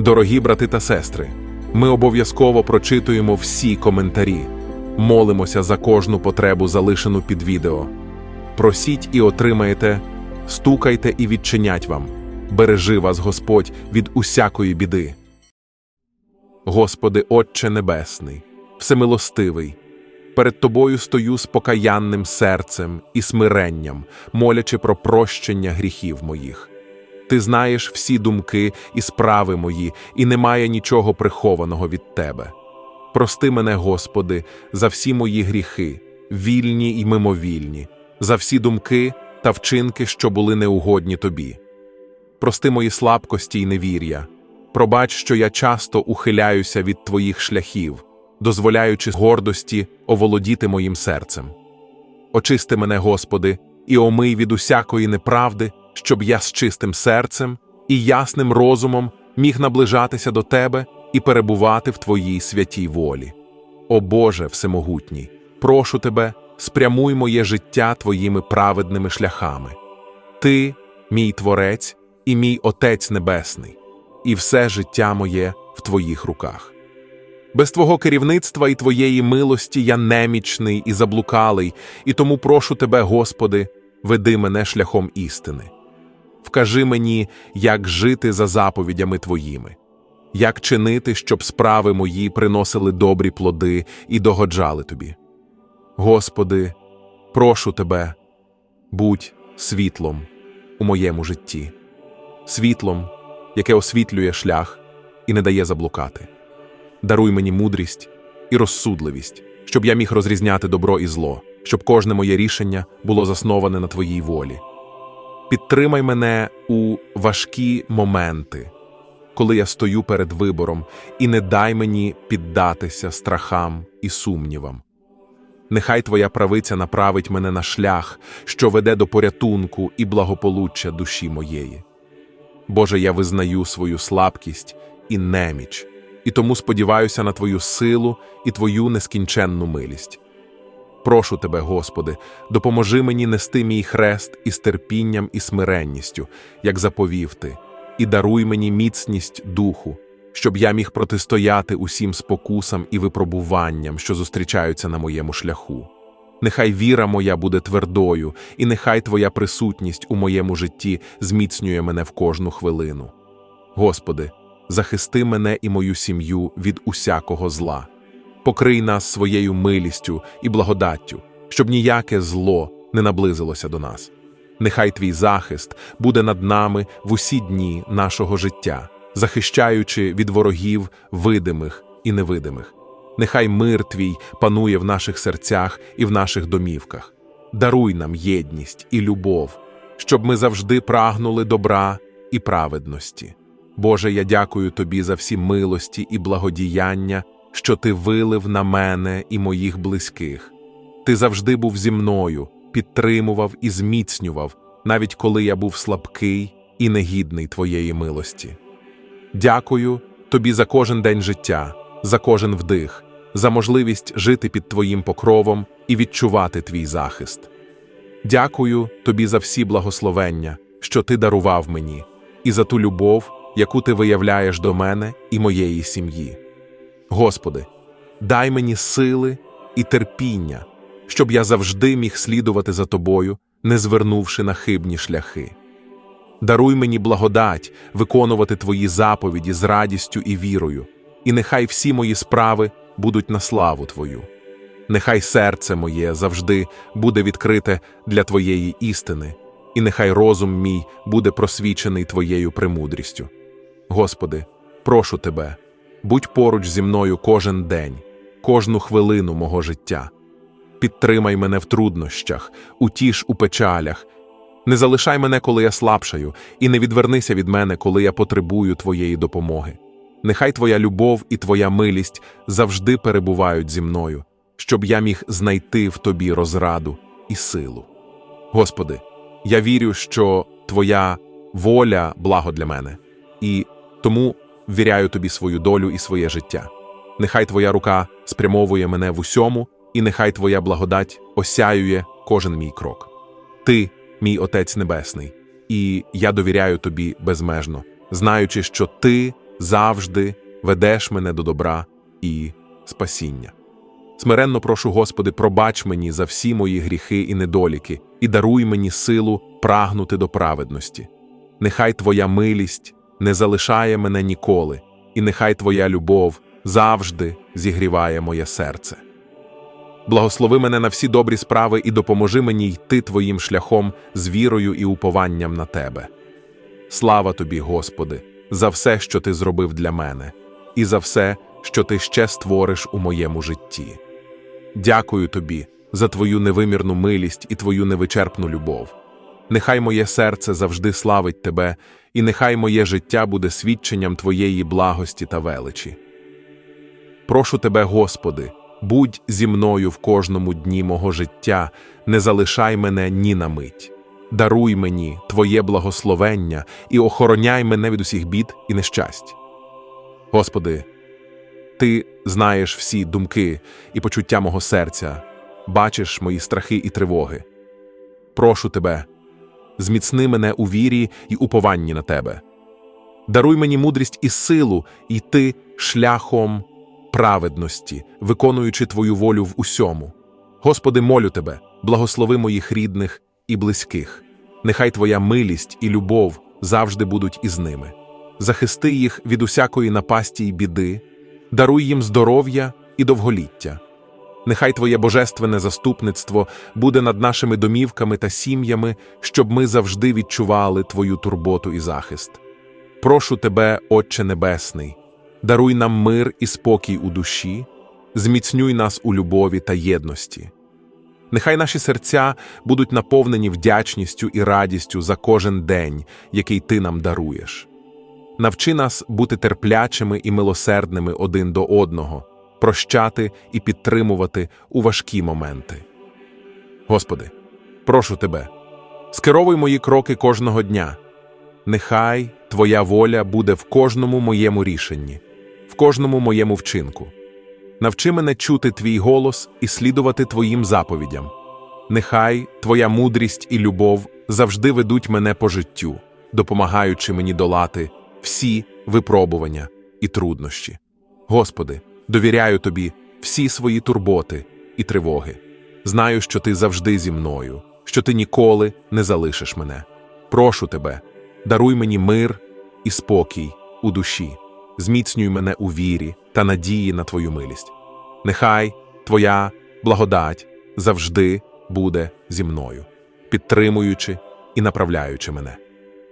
Дорогі брати та сестри, ми обов'язково прочитуємо всі коментарі, молимося за кожну потребу, залишену під відео. Просіть і отримаєте, стукайте і відчинять вам. Бережи вас Господь від усякої біди. Господи, Отче Небесний, Всемилостивий, перед Тобою стою з покаянним серцем і смиренням, молячи про прощення гріхів моїх. Ти знаєш всі думки і справи мої, і немає нічого прихованого від Тебе. Прости мене, Господи, за всі мої гріхи, вільні й мимовільні, за всі думки та вчинки, що були неугодні Тобі. Прости мої слабкості й невір'я. Пробач, що я часто ухиляюся від Твоїх шляхів, дозволяючи гордості оволодіти моїм серцем. Очисти мене, Господи, і омий від усякої неправди, щоб я з чистим серцем і ясним розумом міг наближатися до Тебе і перебувати в Твоїй святій волі. О Боже Всемогутній, прошу Тебе, спрямуй моє життя Твоїми праведними шляхами. Ти, мій Творець і мій Отець Небесний, і все життя моє в Твоїх руках. Без Твого керівництва і Твоєї милості я немічний і заблукалий, і тому прошу Тебе, Господи, веди мене шляхом істини. Вкажи мені, як жити за заповідями Твоїми, як чинити, щоб справи мої приносили добрі плоди і догоджали Тобі. Господи, прошу Тебе, будь світлом у моєму житті, світлом, яке освітлює шлях і не дає заблукати. Даруй мені мудрість і розсудливість, щоб я міг розрізняти добро і зло, щоб кожне моє рішення було засноване на Твоїй волі. Підтримай мене у важкі моменти, коли я стою перед вибором, і не дай мені піддатися страхам і сумнівам. Нехай Твоя правиця направить мене на шлях, що веде до порятунку і благополуччя душі моєї. Боже, я визнаю свою слабкість і неміч, і тому сподіваюся на Твою силу і Твою нескінченну милість. Прошу Тебе, Господи, допоможи мені нести мій хрест із терпінням і смиренністю, як заповів Ти, і даруй мені міцність духу, щоб я міг протистояти усім спокусам і випробуванням, що зустрічаються на моєму шляху. Нехай віра моя буде твердою, і нехай Твоя присутність у моєму житті зміцнює мене в кожну хвилину. Господи, захисти мене і мою сім'ю від усякого зла. Покрий нас своєю милістю і благодаттю, щоб ніяке зло не наблизилося до нас. Нехай твій захист буде над нами в усі дні нашого життя, захищаючи від ворогів видимих і невидимих. Нехай мир твій панує в наших серцях і в наших домівках. Даруй нам єдність і любов, щоб ми завжди прагнули добра і праведності. Боже, я дякую Тобі за всі милості і благодіяння, що Ти вилив на мене і моїх близьких. Ти завжди був зі мною, підтримував і зміцнював, навіть коли я був слабкий і негідний Твоєї милості. Дякую Тобі за кожен день життя, за кожен вдих, за можливість жити під Твоїм покровом і відчувати Твій захист. Дякую Тобі за всі благословення, що Ти дарував мені, і за ту любов, яку Ти виявляєш до мене і моєї сім'ї. Господи, дай мені сили і терпіння, щоб я завжди міг слідувати за Тобою, не звернувши на хибні шляхи. Даруй мені благодать виконувати Твої заповіді з радістю і вірою, і нехай всі мої справи будуть на славу Твою. Нехай серце моє завжди буде відкрите для Твоєї істини, і нехай розум мій буде просвічений Твоєю премудрістю. Господи, прошу Тебе, будь поруч зі мною кожен день, кожну хвилину мого життя. Підтримай мене в труднощах, утіш у печалях. Не залишай мене, коли я слабшаю, і не відвернися від мене, коли я потребую Твоєї допомоги. Нехай Твоя любов і Твоя милість завжди перебувають зі мною, щоб я міг знайти в Тобі розраду і силу. Господи, я вірю, що Твоя воля благо для мене, і тому ввіряю Тобі свою долю і своє життя. Нехай Твоя рука спрямовує мене в усьому, і нехай Твоя благодать осяює кожен мій крок. Ти, мій Отець Небесний, і я довіряю Тобі безмежно, знаючи, що Ти завжди ведеш мене до добра і спасіння. Смиренно прошу, Господи, пробач мені за всі мої гріхи і недоліки, і даруй мені силу прагнути до праведності. Нехай Твоя милість не залишає мене ніколи, і нехай Твоя любов завжди зігріває моє серце. Благослови мене на всі добрі справи і допоможи мені йти Твоїм шляхом з вірою і упованням на Тебе. Слава тобі, Господи, за все, що Ти зробив для мене, і за все, що Ти ще створиш у моєму житті. Дякую тобі за Твою невимірну милість і Твою невичерпну любов. Нехай моє серце завжди славить Тебе, і нехай моє життя буде свідченням Твоєї благості та величі. Прошу Тебе, Господи, будь зі мною в кожному дні мого життя, не залишай мене ні на мить. Даруй мені Твоє благословення і охороняй мене від усіх бід і нещасть. Господи, Ти знаєш всі думки і почуття мого серця, бачиш мої страхи і тривоги. Прошу Тебе, зміцни мене у вірі і упованні на Тебе. Даруй мені мудрість і силу йти шляхом праведності, виконуючи Твою волю в усьому. Господи, молю Тебе, благослови моїх рідних і близьких. Нехай Твоя милість і любов завжди будуть із ними. Захисти їх від усякої напасті й біди, даруй їм здоров'я і довголіття. Нехай Твоє божественне заступництво буде над нашими домівками та сім'ями, щоб ми завжди відчували Твою турботу і захист. Прошу Тебе, Отче Небесний, даруй нам мир і спокій у душі, зміцнюй нас у любові та єдності. Нехай наші серця будуть наповнені вдячністю і радістю за кожен день, який Ти нам даруєш. Навчи нас бути терплячими і милосердними один до одного, прощати і підтримувати у важкі моменти. Господи, прошу Тебе, скеровуй мої кроки кожного дня. Нехай Твоя воля буде в кожному моєму рішенні, в кожному моєму вчинку. Навчи мене чути Твій голос і слідувати Твоїм заповідям. Нехай Твоя мудрість і любов завжди ведуть мене по життю, допомагаючи мені долати всі випробування і труднощі. Господи, довіряю Тобі всі свої турботи і тривоги. Знаю, що Ти завжди зі мною, що Ти ніколи не залишиш мене. Прошу Тебе, даруй мені мир і спокій у душі, зміцнюй мене у вірі та надії на Твою милість. Нехай Твоя благодать завжди буде зі мною, підтримуючи і направляючи мене.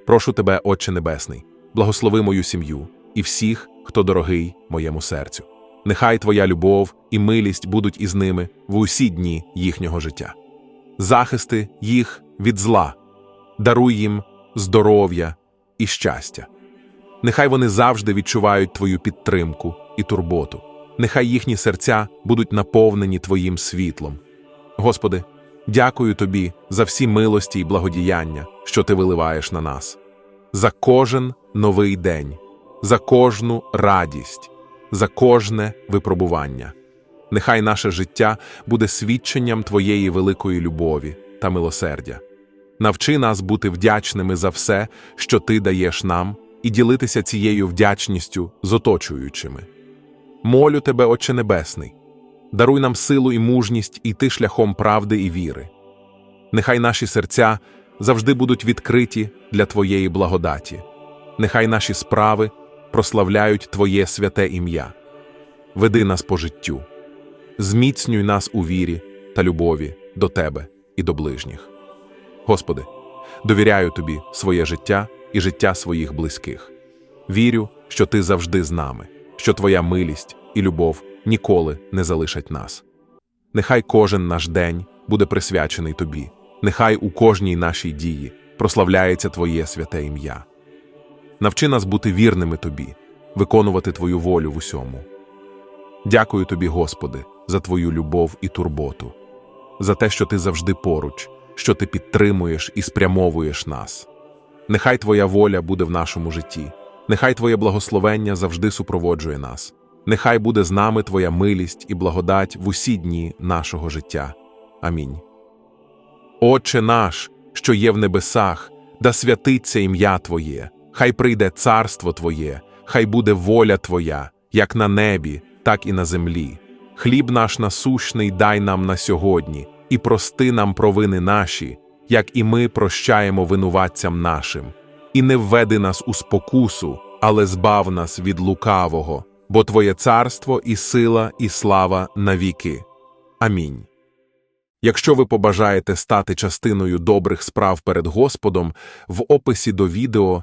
Прошу Тебе, Отче Небесний, благослови мою сім'ю і всіх, хто дорогий моєму серцю. Нехай Твоя любов і милість будуть із ними в усі дні їхнього життя. Захисти їх від зла, даруй їм здоров'я і щастя. Нехай вони завжди відчувають Твою підтримку і турботу. Нехай їхні серця будуть наповнені Твоїм світлом. Господи, дякую Тобі за всі милості й благодіяння, що Ти виливаєш на нас, за кожен новий день, за кожну радість, за кожне випробування. Нехай наше життя буде свідченням Твоєї великої любові та милосердя. Навчи нас бути вдячними за все, що Ти даєш нам, і ділитися цією вдячністю з оточуючими. Молю Тебе, Отче Небесний, даруй нам силу і мужність йти шляхом правди і віри. Нехай наші серця завжди будуть відкриті для Твоєї благодаті, нехай наші справи прославляють Твоє святе ім'я. Веди нас по життю, зміцнюй нас у вірі та любові до Тебе і до ближніх. Господи, довіряю Тобі своє життя і життя своїх близьких. Вірю, що Ти завжди з нами, що Твоя милість і любов ніколи не залишать нас. Нехай кожен наш день буде присвячений Тобі, нехай у кожній нашій дії прославляється Твоє святе ім'я. Навчи нас бути вірними Тобі, виконувати Твою волю в усьому. Дякую Тобі, Господи, за Твою любов і турботу, за те, що Ти завжди поруч, що Ти підтримуєш і спрямовуєш нас. Нехай Твоя воля буде в нашому житті, нехай Твоє благословення завжди супроводжує нас, нехай буде з нами Твоя милість і благодать в усі дні нашого життя. Амінь. Отче наш, що є в небесах, да святиться ім'я Твоє, хай прийде царство Твоє, хай буде воля Твоя, як на небі, так і на землі. Хліб наш насущний дай нам на сьогодні, і прости нам провини наші, як і ми прощаємо винуватцям нашим. І не введи нас у спокусу, але збав нас від лукавого, бо Твоє царство і сила, і слава навіки. Амінь. Якщо ви побажаєте стати частиною добрих справ перед Господом, в описі до відео